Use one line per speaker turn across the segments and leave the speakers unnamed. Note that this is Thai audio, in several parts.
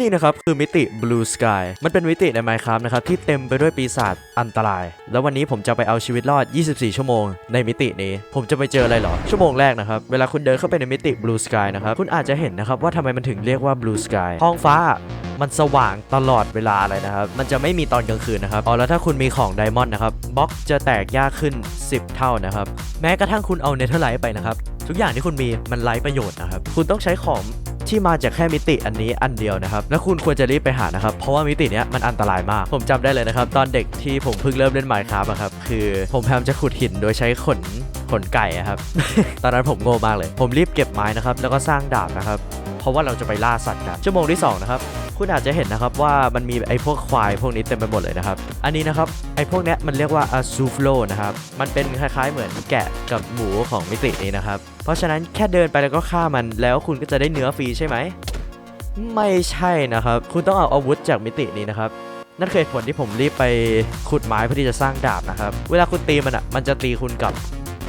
นี่นะครับคือมิติ Blue Sky มันเป็นมิติใน Minecraft นะครับที่เต็มไปด้วยปีศาจอันตราย แล้ววันนี้ผมจะไปเอาชีวิตรอด 24 ชั่วโมงในมิตินี้ ผมจะไปเจออะไรเหรอ ชั่วโมงแรกนะครับ เวลาคุณเดินเข้าไปในมิติ Blue Sky นะครับ คุณอาจจะเห็นนะครับว่าทำไมมันถึงเรียกว่า Blue Sky ท้องฟ้ามันสว่างตลอดเวลาเลยนะครับ มันจะไม่มีตอนกลางคืนนะครับ อ๋อ แล้วถ้าคุณมีของไดมอนด์นะครับบล็อกจะแตกยากขึ้น 10 เท่านะครับ แม้กระทั่งคุณเอาเนเธอร์ไลท์ไปนะครับ ทุกอย่างที่คุณมีมันไร้ประโยชน์นะครับ คุณต้องใช้ของ ที่มาจากแค่มิติอันนี้อันเดียวนะครับและคุณควรจะรีบไปหานะครับเพราะว่ามิติเนี้ยมันอันตรายมาก ผมจำได้เลยนะครับ ตอนเด็กที่ผมเพิ่งเริ่มเล่นไมค์ครับครับคือผมพยายามจะขุดหินโดยใช้ขนขนไก่ครับ ตอนนั้นผมโง่มากเลย ผมรีบเก็บไม้นะครับแล้วก็สร้างดาบนะครับเพราะว่าเราจะไปล่าสัตว์กันชั่วโมงที่2นะครับ คุณอาจจะเห็นนะครับว่ามันมีไอ้พวกควายพวกนี้เต็มไปหมดเลยนะครับ อันนี้นะครับไอ้พวกเนี้ยมันเรียกว่าอาซูฟโลนะครับ มันเป็นคล้ายๆเหมือนแกะกับหมูของมิตินี้นะครับ เพราะฉะนั้นแค่เดินไปแล้วก็ฆ่ามันแล้วคุณก็จะได้เนื้อฟรีใช่ไหม ไม่ใช่นะครับ คุณต้องเอาอาวุธจากมิตินี้นะครับนั่นคือเหตุผลที่ผมรีบไปขุดไม้เพื่อที่จะสร้างดาบนะครับ เวลาคุณตีมันอะ มันจะตีคุณกลับ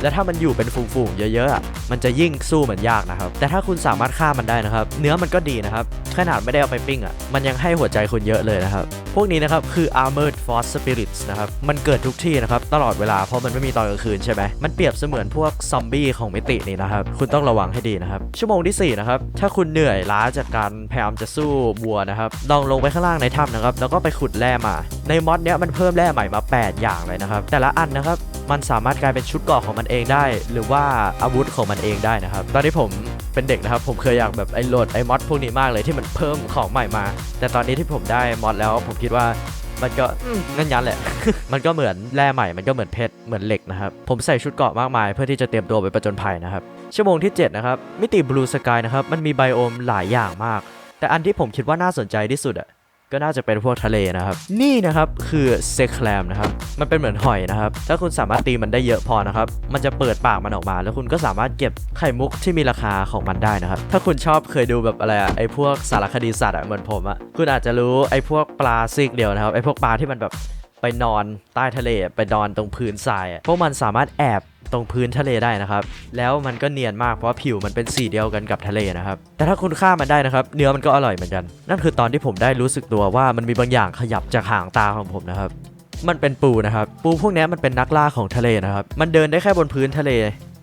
และถ้ามันอยู่เป็นฝูงๆเยอะๆอะมันจะยิ่งสู้มันยากนะครับ แต่ถ้าคุณสามารถฆ่ามันได้นะครับ เนื้อมันก็ดีนะครับขนาดไม่ได้เอาไปปิ้งอะมันยังให้หัวใจคุณเยอะเลยนะครับพวกนี้นะครับคือ armored force spirits นะครับมันเกิดทุกที่นะครับตลอดเวลาเพราะมันไม่มีตอนกลางคืนใช่ไหมมันเปรียบเสมือนพวกซอมบี้ของมิตินี้นะครับคุณต้องระวังให้ดีนะครับชั่วโมงที่สี่นะครับถ้าคุณเหนื่อยล้าจากการพยายามจะสู้วัวนะครับลองลงไปข้างล่างในถ้ำนะครับแล้วก็ไปขุดแร่มา ในมอดเนี้ยมันเพิ่มแร่ใหม่มา 8 อย่างเลยนะครับแต่ละอันนะครับ มันสามารถกลายเป็นชุดเกราะของมันเองได้ หรือว่าอาวุธของมันเองได้นะครับ ตอนที่ผมเป็นเด็กนะครับ ผมเคยอยากแบบไอ้โหลดไอ้มอดพวกนี้มากเลยที่มันเพิ่มของใหม่มา แต่ตอนนี้ที่ผมได้มอดแล้วผมคิดว่ามันก็งั้นยันแหละ มันก็เหมือนแร่ใหม่ มันก็เหมือนเพชร เหมือนเหล็กนะครับ ผมใส่ชุดเกราะมากมาย เพื่อที่จะเตรียมตัวไปประจนภัยนะครับ ชั่วโมงที่ 7 นะครับ มิติบลูสกายนะครับ มันมีไบโอมหลายอย่างมาก แต่อันที่ผมคิดว่าน่าสนใจที่สุดอะ ก็น่าจะเป็นพวกทะเลนะครับ นี่นะครับคือเซคแลมนะครับ มันเป็นเหมือนหอยนะครับ ถ้าคุณสามารถตีมันได้เยอะพอนะครับ มันจะเปิดปากมันออกมา แล้วคุณก็สามารถเก็บไข่มุกที่มีราคาของมันได้นะครับ ถ้าคุณชอบเคยดูแบบอะไรอะไอพวกสารคดีสัตว์อะเหมือนผมอะคุณอาจจะรู้ไอพวกปลาซีกเดียวนะครับ ไอพวกปลาที่มันแบบ ไปนอนใต้ทะเลไปนอนตรงพื้นทรายพวกมันสามารถแอบตรงพื้นทะเลได้นะครับ แล้วมันก็เนียนมากเพราะว่าผิวมันเป็นสีเดียวกันกับทะเลนะครับ แต่ถ้าคุณฆ่ามันได้นะครับ เนื้อมันก็อร่อยเหมือนกัน นั่นคือตอนที่ผมได้รู้สึกตัวว่ามันมีบางอย่างขยับจากหางตาของผมนะครับ มันเป็นปูนะครับ ปูพวกนี้มันเป็นนักล่าของทะเลนะครับ มันเดินได้แค่บนพื้นทะเล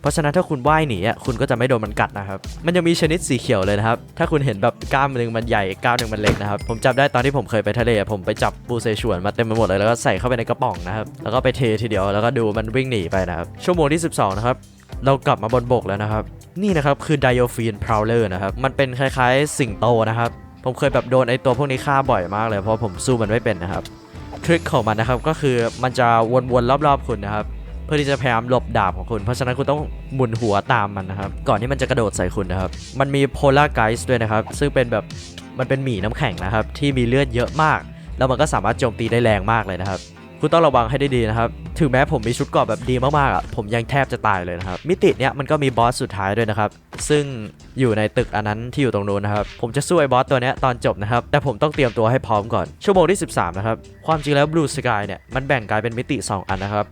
เพราะฉะนั้นถ้าคุณว่ายหนีอะคุณก็จะไม่โดนมันกัดนะครับ มันยังมีชนิดสีเขียวเลยนะครับ ถ้าคุณเห็นแบบก้ามหนึ่งมันใหญ่ก้ามหนึ่งมันเล็กนะครับ ผมจำได้ตอนที่ผมเคยไปทะเลผมไปจับปูเซฉวนมาเต็มไปหมดเลยแล้วก็ใส่เข้าไปในกระป๋องนะครับ แล้วก็ไปเททีเดียวแล้วก็ดูมันวิ่งหนีไปนะครับ ชั่วโมงที่ 12 นะครับ เรากลับมาบนบกแล้วนะครับ นี่นะครับคือไดโอฟีนพราวเลอร์นะครับ มันเป็นคล้ายๆ สิงโตนะครับ ผมเคยแบบโดนไอตัวพวกนี้ฆ่าบ่อยมากเลยเพราะผมสู้มันไม่เป็นนะครับ ทริคของมันนะครับก็คือมันจะวนๆรอบๆคุณนะครับ พื่อที่จะพยายามหลบดาบของคุณ เพราะฉะนั้นคุณต้องหมุนหัวตามมันนะครับ ก่อนที่มันจะกระโดดใส่คุณนะครับ มันมีโพลาร์ไกส์ด้วยนะครับ ซึ่งเป็นแบบมันเป็นหมีน้ำแข็งนะครับ ที่มีเลือดเยอะมาก แล้วมันก็สามารถโจมตีได้แรงมากเลยนะครับ คุณต้องระวังให้ได้ดีนะครับ ถึงแม้ผมมีชุดเกราะแบบดีมากๆอะ ผมยังแทบจะตายเลยนะครับ มิติเนี้ยมันก็มีบอสสุดท้ายด้วยนะครับ ซึ่งอยู่ในตึกอันนั้นที่อยู่ตรงนู้นนะครับ ผมจะสู้ไอ้บอสตัวเนี้ยตอนจบนะครับ แต่ผมต้องเตรียมตัวให้พร้อมก่อน ชั่วโมงที่ 13 นะครับ ความจริงแล้ว Blue Sky เนี่ย มันแบ่งกลายเป็นมิติ 2 อันนะครับ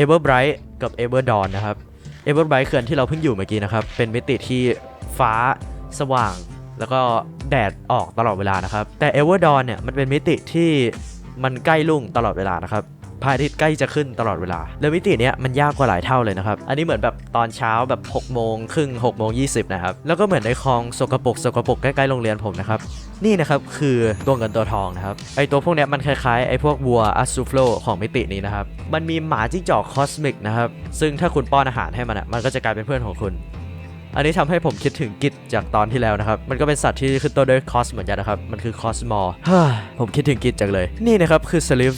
Ever Bright กับ Ever Dawn นะครับ Ever Bright คืออันที่เราเพิ่งอยู่เมื่อกี้นะครับ เป็นมิติที่ฟ้าสว่าง แล้วก็แดดออกตลอดเวลานะครับ แต่ Ever Dawn เนี่ยมันเป็นมิติที่มันใกล้ลุ่งตลอดเวลานะครับ พระอาทิตย์ใกล้จะขึ้นตลอดเวลา แล้วมิติเนี้ยมันยากกว่าหลายเท่าเลยนะครับ อันนี้เหมือนแบบตอนเช้าแบบ6โมงครึ่ง6โมง20นะครับ แล้วก็เหมือนในคลองสกปรกสกปรกใกล้ๆโรงเรียนผมนะครับ นี่นะครับคือตัวเงินตัวทองนะครับ ไอตัวพวกเนี้ยมันคล้ายๆไอพวกวัวอัสซูฟโลของมิตินี้นะครับ มันมีหมาจิ้งจอกคอสมิกนะครับ ซึ่งถ้าคุณป้อนอาหารให้มันอะ มันก็จะกลายเป็นเพื่อนของคุณอันนี้ทำให้ผมคิดถึงกิจจากตอนที่แล้วนะครับ มันก็เป็นสัตว์ที่ขึ้นต้นด้วยคอสเหมือนกันนะครับ มันคือคอสมอผมคิดถึงกิจจังเลย นี่นะครับคือสลิฟ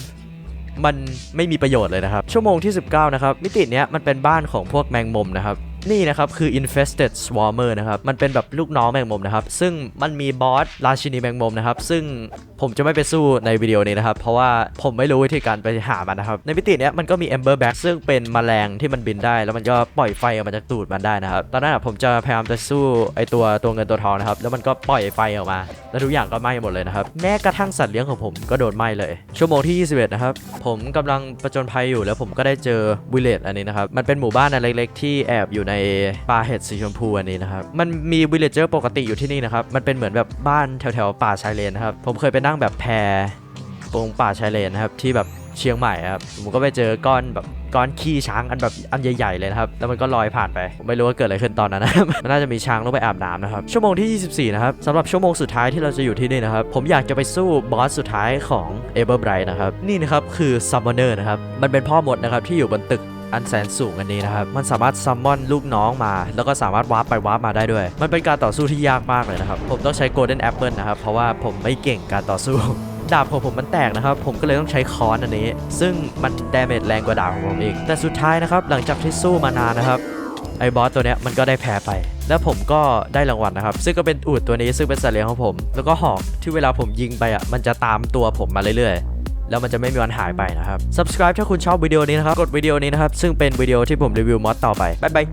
มันไม่มีประโยชน์เลยนะครับ ชั่วโมงที่ 19 นะครับ มิติเนี้ยมันเป็นบ้านของพวกแมงมุมนะครับนี่นะครับ คือ infested swarmer นะครับ มันเป็นแบบลูกน้องแมงมุมนะครับ ซึ่งมันมีบอสราชินีแมงมุมนะครับ ซึ่ง ผมจะไม่ไปสู้ในวิดีโอนี้นะครับ เพราะว่าผมไม่รู้วิธีการไปหามันนะครับ ในมิติเนี้ยมันก็มี ember bat ซึ่งเป็นแมลงที่มันบินได้ แล้วมันก็ปล่อยไฟออกมาจากตูดมันได้นะครับ ตอนนั้นผมจะพยายามจะสู้ไอตัวตัวเงินตัวทองนะครับ แล้วมันก็ปล่อยไฟออกมา แล้วทุกอย่างก็ไหม้หมดเลยนะครับ แม้กระทั่งสัตว์เลี้ยงของผมก็โดนไหม้เลย ชั่วโมงที่ 21 นะครับ ผมกำลังประจนภัยอยู่แล้วผมก็ได้เจอวิลเลจอันนี้นะครับ มันเป็นหมู่บ้านอันเล็กๆ ที่แอบอยู่ในป่าเห็ดสีชมพูอันนี้นะครับ มันมีวิลเลเจอร์ปกติอยู่ที่นี่นะครับ มันเป็นเหมือนแบบบ้านแถวๆป่าชายเลนนะครับ ผมเคยไปนั่งั่งแบบแพตรงป่าชายเลนนะครับที่แบบเชียงใหม่ครับผมก็ไปเจอก้อนแบบก้อนขี้ช้างอันแบบอันใหญ่ๆเลยนะครับแล้วมันก็ลอยผ่านไปผมไม่รู้ว่าเกิดอะไรขึ้นตอนนั้นนะครับมันน่าจะมีช้างลงไปอาบน้ำนะครับชั่วโมงที่ 24 นะครับสำหรับชั่วโมงสุดท้ายที่เราจะอยู่ที่นี่นะครับผมอยากจะไปสู้บอสสุดท้ายของ e v e r b r i g h t นะครับนี่นะครับคือ Summoner นะครับมันเป็นพ่อมดนะครับที่อยู่บนตึก อันแสนสูงอันนี้นะครับ มันสามารถซัมมอนลูกน้องมา แล้วก็สามารถวาร์ปไปวาร์ปมาได้ด้วย มันเป็นการต่อสู้ที่ยากมากเลยนะครับ ผมต้องใช้ Golden Apple นะครับ เพราะว่าผมไม่เก่งการต่อสู้ ดาบของผมมันแตกนะครับ ผมก็เลยต้องใช้ค้อนอันนี้ ซึ่งมันดาเมจแรงกว่าดาบของผมอีก แต่สุดท้ายนะครับ หลังจากที่สู้มานานนะครับไอ้บอสตัวเนี้ยมันก็ได้แพ้ไป แล้วผมก็ได้รางวัลนะครับ ซึ่งก็เป็นอูดตัวนี้ซึ่งเป็นสัตว์เลี้ยงของผม แล้วก็หอกที่เวลาผมยิงไปอะมันจะตามตัวผมมาเรื่อยๆ แล้วมันจะไม่มีวันหายไปนะครับ subscribe ถ้าคุณชอบวิดีโอนี้นะครับ กดวิดีโอนี้นะครับ ซึ่งเป็นวิดีโอที่ผมรีวิวมอสต่อไป บ๊ายบาย